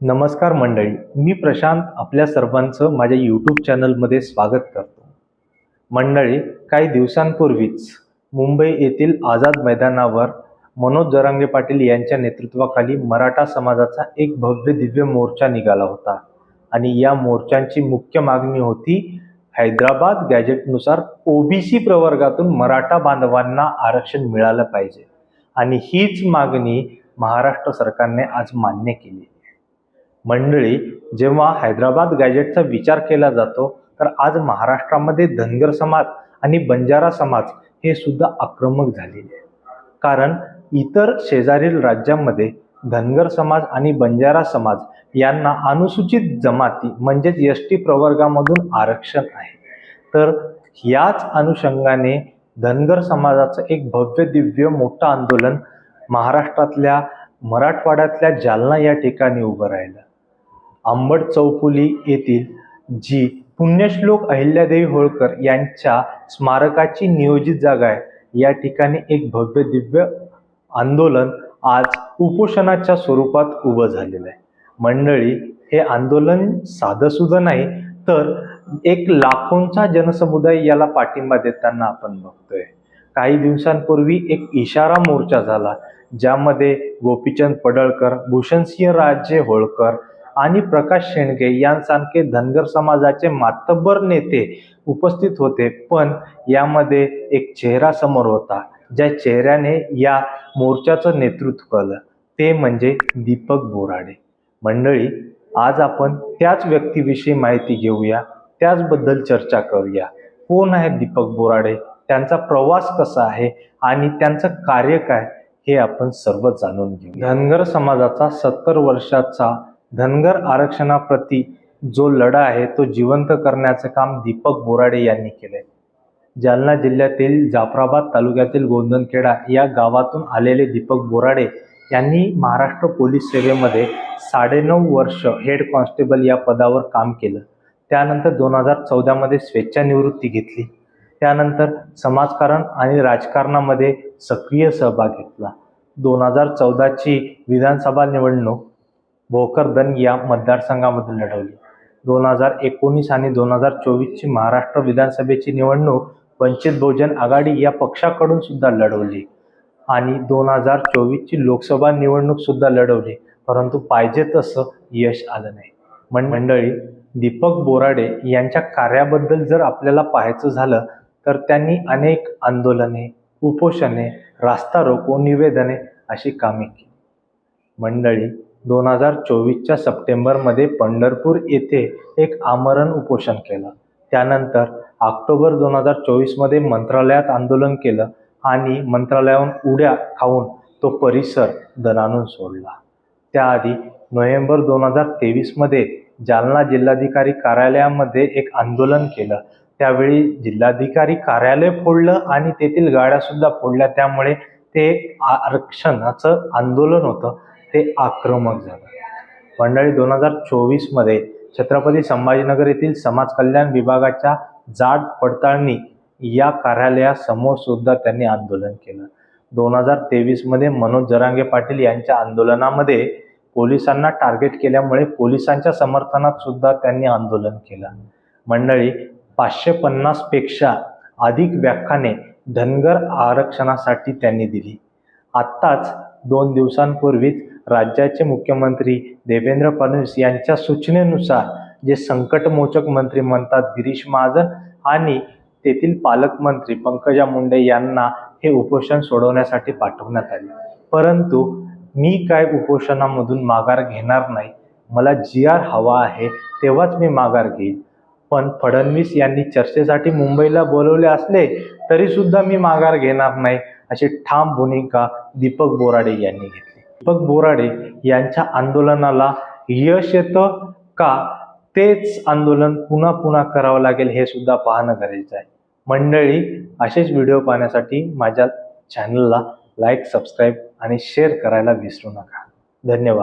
नमस्कार मंडळी मी प्रशांत आपल्या सर्वांचं माझ्या यूट्यूब चॅनलमध्ये स्वागत करतो. मंडळी काही दिवसांपूर्वीच मुंबई येथील आझाद मैदानावर मनोज जरांगे पाटील यांच्या नेतृत्वाखाली मराठा समाजाचा एक भव्य दिव्य मोर्चा निघाला होता आणि या मोर्चांची मुख्य मागणी होती हैदराबाद गॅजेटनुसार ओबीसी प्रवर्गातून मराठा बांधवांना आरक्षण मिळालं पाहिजे. आणि हीच मागणी महाराष्ट्र सरकारने आज मान्य केली. मंडळी जेव्हा हैदराबाद गॅजेटचा विचार केला जातो तर आज महाराष्ट्रामध्ये धनगर समाज आणि बंजारा समाज हे सुद्धा आक्रमक झालेले आहे कारण इतर शेजारील राज्यांमध्ये धनगर समाज आणि बंजारा समाज यांना अनुसूचित जमाती म्हणजेच एस टी प्रवर्गामधून आरक्षण आहे. तर याच अनुषंगाने धनगर समाजाचं एक भव्य दिव्य मोठं आंदोलन महाराष्ट्रातल्या मराठवाड्यातल्या जालना या ठिकाणी उभं राहिलं. आंबट चौफुली येथील जी पुण्यश्लोक अहिल्यादेवी होळकर यांच्या स्मारकाची नियोजित जागा आहे. या ठिकाणी एक भव्य दिव्य आंदोलन आज उपोषणाच्या स्वरूपात उभं झालेलं आहे. मंडळी हे आंदोलन साधंसुद्धा नाही तर एक लाखोंचा जनसमुदाय याला पाठिंबा देताना आपण बघतोय. काही दिवसांपूर्वी एक इशारा मोर्चा झाला ज्यामध्ये गोपीचंद पडळकर भूषणसिंह राजे होळकर आणि प्रकाश शेंडगे यांसारखे धनगर समाजाचे मातब्बर नेते उपस्थित होते. पण यामध्ये एक चेहरा समोर होता ज्या चेहऱ्याने या मोर्चाचं नेतृत्व केलं. ते म्हणजे दीपक बोराडे. मंडळी आज आपण त्याच व्यक्तीविषयी माहिती घेऊया. त्याचबद्दल चर्चा करूया. कोण आहे दीपक बोराडे? त्यांचा प्रवास कसा आहे? आणि त्यांचं कार्य काय? हे आपण सर्व जाणून घेऊ धनगर समाजाचा सत्तर वर्षाचा धनगर आरक्षणाप्रती जो लढा आहे तो जिवंत करण्याचं काम दीपक बोराडे यांनी केलंय. जालना जिल्ह्यातील जाफराबाद तालुक्यातील गोंदनखेडा या गावातून आलेले दीपक बोराडे यांनी महाराष्ट्र पोलीस सेवेमध्ये साडेनऊ वर्ष हेड कॉन्स्टेबल या पदावर काम केलं. त्यानंतर दोन हजार चौदामध्ये स्वेच्छानिवृत्ती घेतली. त्यानंतर समाजकारण आणि राजकारणामध्ये सक्रिय सहभाग घेतला. दोन हजार चौदाची विधानसभा निवडणूक भोकरदन या मतदारसंघामधून लढवली. दोन हजार एकोणीस आणि दोन हजार चोवीसची महाराष्ट्र विधानसभेची निवडणूक वंचित बहुजन आघाडी या पक्षाकडून सुद्धा लढवली. आणि दोन हजार चोवीसची लोकसभा निवडणूक सुद्धा लढवली. परंतु पाहिजे तसं यश आलं नाही. मंडळी दीपक बोराडे यांच्या कार्याबद्दल जर आपल्याला पाहायचं झालं तर त्यांनी अनेक आंदोलने उपोषणे रास्ता रोको निवेदने अशी कामे केली. मंडळी दोन हजार चोवीसच्या सप्टेंबरमध्ये पंढरपूर येथे एक आमरण उपोषण केलं. त्यानंतर ऑक्टोबर दोन हजार चोवीसमध्ये मंत्रालयात आंदोलन केलं आणि मंत्रालयाहून उड्या खाऊन तो परिसर दणानून सोडला. त्याआधी नोव्हेंबर दोन हजार तेवीसमध्ये जालना जिल्हाधिकारी कार्यालयामध्ये एक आंदोलन केलं. त्यावेळी जिल्हाधिकारी कार्यालय फोडलं आणि तेथील गाड्यासुद्धा फोडल्या. त्यामुळे ते आरक्षणाचं आंदोलन होतं. ते आक्रमक झालं. मंडळी दोन हजार चोवीसमध्ये छत्रपती संभाजीनगर येथील समाज कल्याण विभागाच्या जाड पडताळणी या कार्यालयासमोर सुद्धा त्यांनी आंदोलन केलं. दोन हजार तेवीसमध्ये मनोज जरांगे पाटील यांच्या आंदोलनामध्ये पोलिसांना टार्गेट केल्यामुळे पोलिसांच्या समर्थनात सुद्धा त्यांनी आंदोलन केलं. मंडळी पाचशे पन्नासपेक्षा अधिक व्याख्याने धनगर आरक्षणासाठी त्यांनी दिली. आत्ताच दोन दिवसांपूर्वीच राज्याचे मुख्यमंत्री देवेंद्र फडणवीस यांच्या सूचनेनुसार जे संकटमोचक मंत्री म्हणतात गिरीश महाजन आणि तेथील पालकमंत्री पंकजा मुंडे यांना हे उपोषण सोडवण्यासाठी पाठवण्यात आले. परंतु मी काय उपोषणामधून माघार घेणार नाही. मला जी आर हवा आहे तेव्हाच मी माघार घेईन. पण फडणवीस यांनी चर्चेसाठी मुंबईला बोलवले असले तरीसुद्धा मी माघार घेणार नाही अशी ठाम भूमिका दीपक बोराडे यांनी घेतली. दीपक बोराडे यांच्या आंदोलनाला यश येतं का? तेच आंदोलन पुन्हा पुन्हा करावं लागेल हे सुद्धा पाहणं गरजेचं आहे. मंडळी असेच व्हिडिओ पाहण्यासाठी माझ्या चॅनलला लाईक सबस्क्राईब आणि शेअर करायला विसरू नका. धन्यवाद.